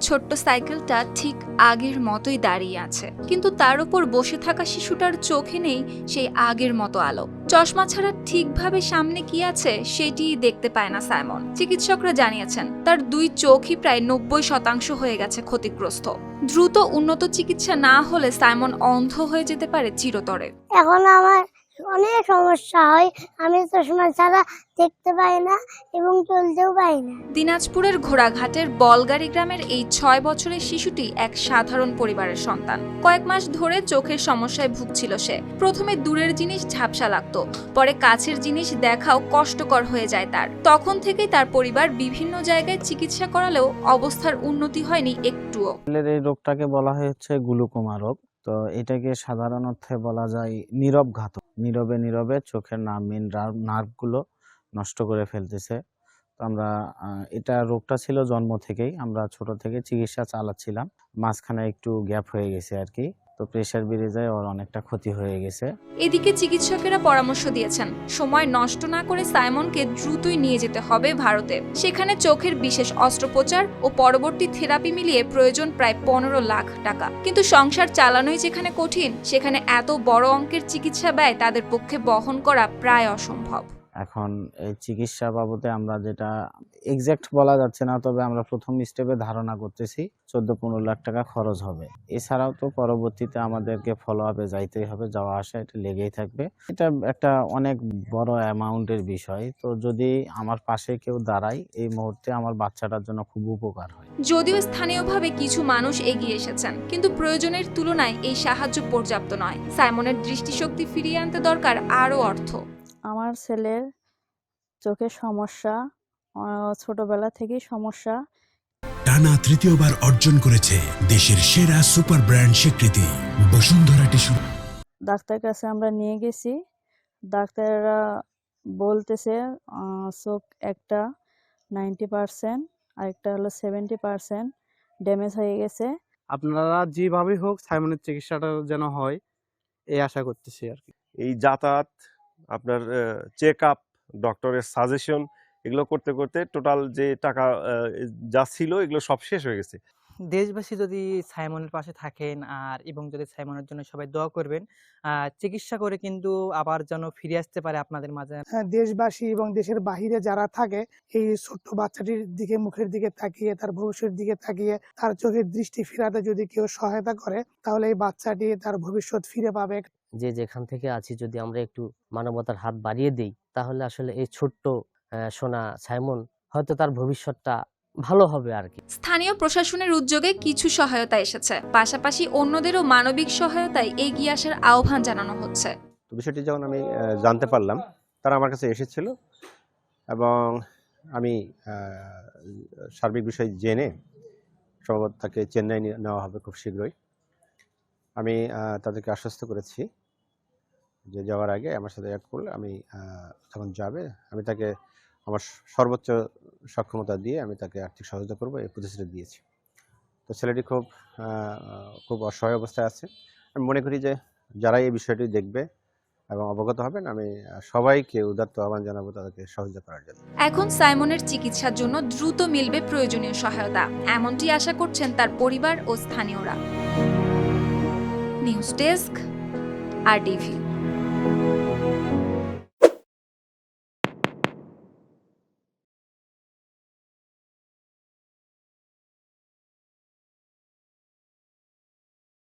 ছোট্ট সাইকেলটা ঠিক আগের মতোই দাঁড়িয়ে আছে। কিন্তু তার উপর বসে থাকা শিশুটার চোখে নেই সেই আগের মতো আলো। চশমা ছাড়া ঠিকভাবে সামনে কি আছে সেটি দেখতে পায় না সাইমন। চিকিৎসকরা জানিয়েছেন, তার দুই চোখই প্রায় নব্বই শতাংশ হয়ে গেছে ক্ষতিগ্রস্ত। দ্রুত উন্নত চিকিৎসা না হলে সাইমন অন্ধ হয়ে যেতে পারে চিরতরে। এখন আমার অনেক সমস্যা হয়। আমি চশমা ছাড়া দেখতে পাই না এবং চলতেও পাই না। দিনাজপুরের ঘোড়াঘাটের বলগাড়ি গ্রামের এই ছয় বছরের শিশুটি এক সাধারণ পরিবারের সন্তান। কয়েক মাস ধরে চোখের সমস্যায় ভুগছিল সে। প্রথমে দূরের জিনিস ঝাপসা লাগতো পরে কাছের জিনিস দেখাও কষ্টকর হয়ে যায় তার। তখন থেকেই তার পরিবার বিভিন্ন জায়গায় চিকিৎসা করালেও অবস্থার উন্নতি হয়নি একটুও। এই রোগটাকে বলা হয় হচ্ছে গ্লুকোমা রোগ। তো এটাকে সাধারণ অর্থে বলা যায় নীরব ঘাতক। নীরবে নীরবে চোখের নার্ভ নার্ভগুলো নষ্ট করে ফেলতেছে। তো আমরা এটা রোগটা ছিল জন্ম থেকেই, আমরা ছোট থেকে চিকিৎসা চালাচ্ছিলাম। মাঝখানে একটু গ্যাপ হয়ে গেছে আর কি। তো প্রেশার বেড়ে যায় ওর অনেকটা ক্ষতি হয়ে গেছে। এদিকে চিকিৎসকেরা পরামর্শ দিয়েছেন সময় নষ্ট না করে সাইমনকে দ্রুতই নিয়ে যেতে হবে ভারতে। সেখানে চোখের বিশেষ অস্ত্রোপচার ও পরবর্তী থেরাপি মিলিয়ে প্রয়োজন প্রায় পনেরো লাখ টাকা। কিন্তু সংসার চালানোই যেখানে কঠিন সেখানে এত বড় অঙ্কের চিকিৎসা ব্যয় তাদের পক্ষে বহন করা প্রায় অসম্ভব। এখন এই চিকিৎসা বাবদে আমরা যেটা এক্সাক্ট বলা যাচ্ছে না তবে আমরা প্রথম স্টেপে ধারণা করতেছি চোদ্দ পনেরো লাখ টাকা খরচ হবে। এছাড়াও তো পরবর্তীতে আমাদেরকে ফলো আপে যাইতেই হবে যাওয়া আসা এটা লেগেই থাকবে। এটা একটা অনেক বড় অ্যামাউন্টের বিষয় তো যদি আমার পাশে কেউ দাঁড়ায় এই মুহূর্তে আমার বাচ্চাটার জন্য খুব উপকার হয়। যদিও স্থানীয়ভাবে কিছু মানুষ এগিয়ে এসেছেন কিন্তু প্রয়োজনের তুলনায় এই সাহায্য পর্যাপ্ত নয়। সাইমনের দৃষ্টিশক্তি ফিরিয়ে আনতে দরকার আরও অর্থ। আমার ছেলের চোখের সমস্যা ছোটবেলা থেকেই সমস্যা। টানা তৃতীয়বার অর্জন করেছে দেশের সেরা সুপার ব্র্যান্ড স্বীকৃতি বসুন্ধরা টিস্যু। ডাক্তার কাছে আমরা নিয়ে গেছি। ডাক্তাররা বলতেছে চোখ একটা নাইনটি পার্সেন্ট আরেকটা হলো সেভেন্টি পার্সেন্ট ড্যামেজ হয়ে গেছে। আপনারা যেভাবে হোক সাইমনের চিকিৎসাটা যেন হয় এই আশা করতেছি আর কি। এই যাতায়াত আপনার চেক আপ ডক্টরের সাজেশন এগুলো করতে করতে টোটাল যে টাকা আহ, যা ছিল এগুলো সব শেষ হয়ে গেছে। দেশবাসী যদি সাইমনের পাশে থাকেন আর এবং যদি সাইমনের জন্য সবাই দোয়া করবেন আহ, চিকিৎসা করে কিন্তু আবার যেন ফিরে আসতে পারে আপনাদের মাঝে। হ্যাঁ, দেশবাসী এবং দেশের বাহিরে যারা থাকে এই ছোট্ট বাচ্চাটির দিকে মুখের দিকে তাকিয়ে তার ভবিষ্যতের দিকে তাকিয়ে তার চোখের দৃষ্টি ফিরাতে যদি কেউ সহায়তা করে তাহলে এই বাচ্চাটি তার ভবিষ্যৎ ফিরে পাবে। যে যেখান থেকে আছি যদি আমরা একটু মানবতার হাত বাড়িয়ে দিই তাহলে আসলে এই ছোট্ট সোনা সাইমন হয়তো তার ভবিষ্যৎটা ভালো হবে আর কি স্থানীয় প্রশাসনের উদ্যোগে কিছু সহায়তা এসেছে। পাশাপাশি অন্যদেরও মানবিক সহায়তায় এগিয়ে আসার আহ্বান জানানো হচ্ছে। তো বিষয়টি যখন আমি জানতে পারলাম তারা আমার কাছে এসেছিল এবং আমি সার্বিক বিষয় জেনে সম্ভবত তাকে চেন্নাই নিয়ে নেওয়া হবে খুব শীঘ্রই। আমি তাদেরকে আশ্বস্ত করেছি যে যাওয়ার আগে আমার সাথে অ্যাড করলে আমি আহ, যখন যাবে। আমি তাকে আমার সর্বোচ্চ সক্ষমতা দিয়ে আমি তাকে আর্থিক সহায়তা করব, এই প্রতিশ্রুতি দিয়েছি। তো ছেলেটি খুব খুব অসহায় অবস্থায় আছে। আমি মনে করি যে যারা এই বিষয়টি দেখবে এবং অবগত হবেন, আমি সবাইকে উদাত্ত আহ্বান জানাব তাদেরকে সহযোগিতা করার জন্য। এখন সাইমনের চিকিৎসার জন্য দ্রুত মিলবে প্রয়োজনীয় সহায়তা। এমনটি আশা করছেন তার পরিবার ও স্থানীয়রা। নিউজ ডেস্ক, আর টিভি